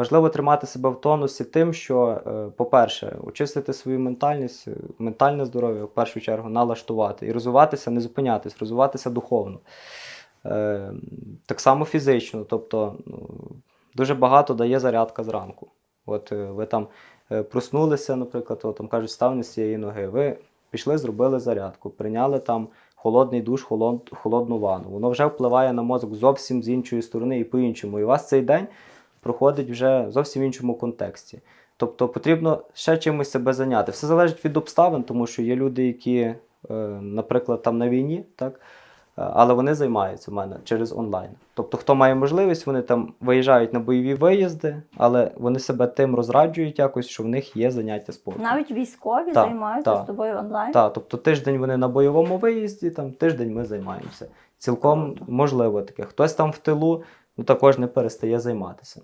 важливо тримати себе в тонусі тим, що, е, по-перше, очистити свою ментальність, е, ментальне здоров'я в першу чергу налаштувати і розвиватися, не зупинятись, розвиватися духовно. Е, Так само фізично. Тобто ну, дуже багато дає зарядка зранку. От ви там проснулися, наприклад, от, там кажуть, став з цієї ноги. Ви пішли, зробили зарядку, прийняли там холодний душ, холод, холодну ванну. Воно вже впливає на мозок зовсім з іншої сторони і по-іншому. І у вас цей день проходить вже зовсім в іншому контексті. Тобто потрібно ще чимось себе зайняти. Все залежить від обставин, тому що є люди, які, е, наприклад, там на війні, так, е, але вони займаються в мене через онлайн. Тобто, хто має можливість, вони там виїжджають на бойові виїзди, але вони себе тим розраджують якось, що в них є заняття спортом. Навіть військові Так, займаються так. з тобою онлайн. Так, тобто тиждень вони на бойовому виїзді, там тиждень ми займаємося. Цілком можливо таке. Хтось там в тилу ну, також не перестає займатися.